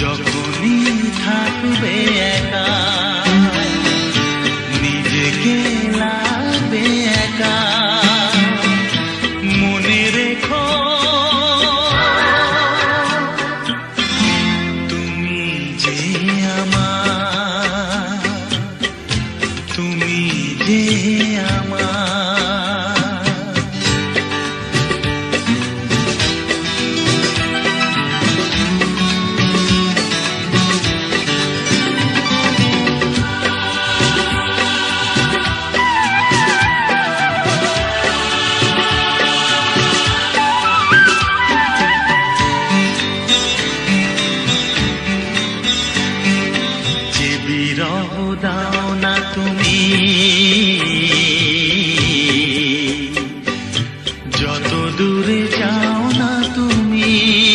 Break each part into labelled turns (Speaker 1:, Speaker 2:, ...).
Speaker 1: যখনই থাকবে একা নিজেকে দাও না তুমি। যত দূরে যাও না তুমি।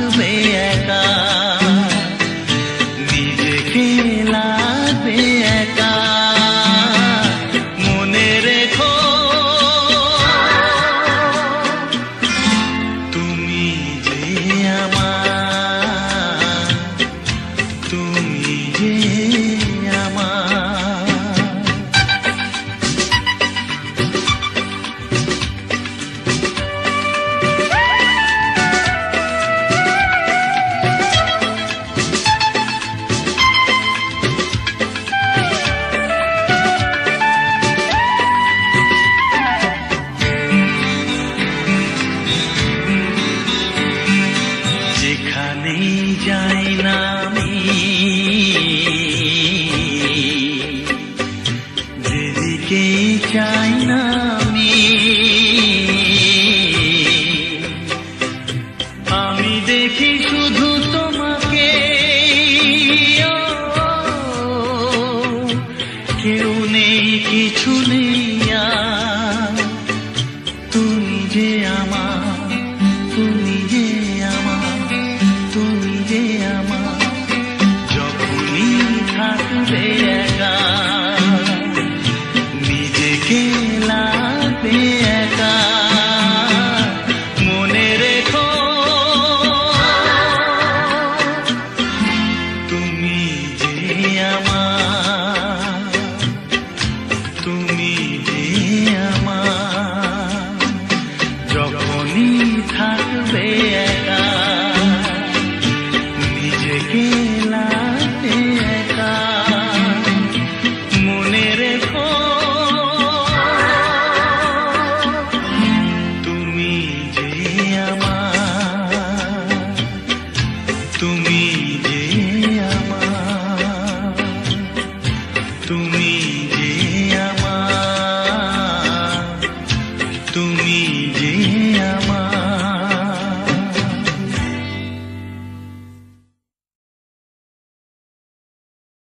Speaker 1: में अदा কেউ নেই কিছু নেই।